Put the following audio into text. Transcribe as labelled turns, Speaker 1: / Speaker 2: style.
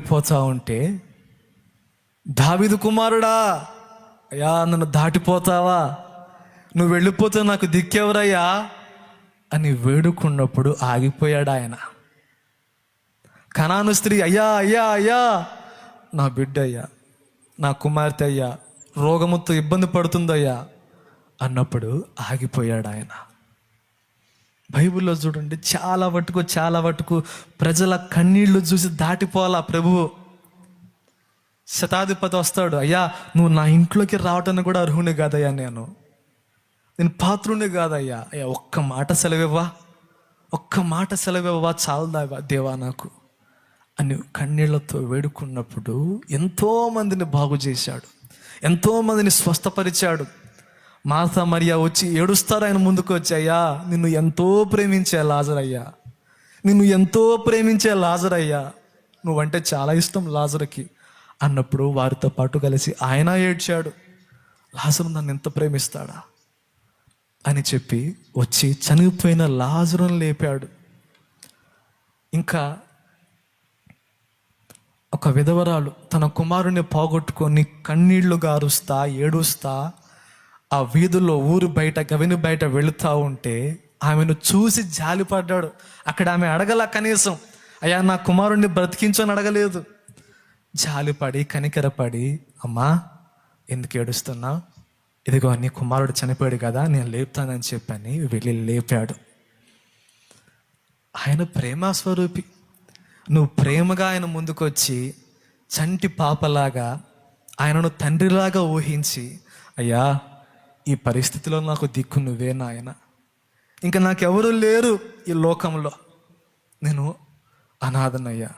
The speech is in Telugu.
Speaker 1: పోతా ఉంటే దావిదు కుమారుడా అయ్యా నన్ను దాటిపోతావా? నువ్వు వెళ్ళిపోతే నాకు దిక్కెవరయ్యా? అని వేడుకున్నప్పుడు ఆగిపోయాడు ఆయన. కనాను స్త్రీ అయ్యా అయ్యా అయ్యా నా బిడ్డ అయ్యా నా కుమార్తె అయ్యా రోగముతో ఇబ్బంది పడుతుందయ్యా అన్నప్పుడు ఆగిపోయాడు ఆయన. బైబిల్లో చూడండి చాలా వట్టుకు చాలా వట్టుకు ప్రజల కన్నీళ్ళు చూసి దాటిపోవాలా ప్రభువు శతాధిపతి వస్తాడు అయ్యా నువ్వు నా ఇంట్లోకి రావటానికి కూడా అర్హుని కాదయ్యా నేను. నేను పాత్రుని కాదయ్యా. అయ్యా ఒక్క మాట సెలవివ్వా? ఒక్క మాట సెలవివ్వా చాలదావా దేవా నాకు అని కన్నీళ్ళతో వేడుకున్నప్పుడు ఎంతో మందిని బాగు చేశాడు. ఎంతోమందిని స్వస్థపరిచాడు. మాతా మరియా వచ్చి ఏడుస్తారు ఆయన ముందుకు వచ్చాయ్యా నిన్ను ఎంతో ప్రేమించే లాజరయ్యా. నిన్ను ఎంతో ప్రేమించే లాజరయ్యా. నువ్వంటే చాలా ఇష్టం లాజర్కి. అన్నప్పుడు వారితో పాటు కలిసి ఆయన ఏడ్చాడు. లాజరు నన్ను ఎంత ప్రేమిస్తాడా? అని చెప్పి వచ్చి చనిపోయిన లాజరును లేపాడు. ఇంకా ఒక విధవరాలు తన కుమారుని పోగొట్టుకొని కన్నీళ్ళు గారుస్తా ఏడుస్తా ఆ వీధుల్లో ఊరు బయట గవిని బయట వెళుతూ ఉంటే ఆమెను చూసి జాలిపడ్డాడు. అక్కడ ఆమె అడగల కనీసం అయ్యా నా కుమారుణ్ణి బ్రతికించని అడగలేదు. జాలిపడి కనికరపడి అమ్మా ఎందుకు ఏడుస్తున్నా? ఇదిగో నీ కుమారుడు చనిపోయాడు కదా నేను లేపుతానని చెప్పని వెళ్ళి లేపాడు. ఆయన ప్రేమ స్వరూపి. నువ్వు ప్రేమగా ఆయన ముందుకొచ్చి చంటి పాపలాగా ఆయనను తండ్రిలాగా ఊహించి అయ్యా ఈ పరిస్థితిలో నాకు దిక్కు నువ్వే నాయన. ఇంకా నాకెవరు లేరు ఈ లోకంలో. నేను అనాథనయ్యా.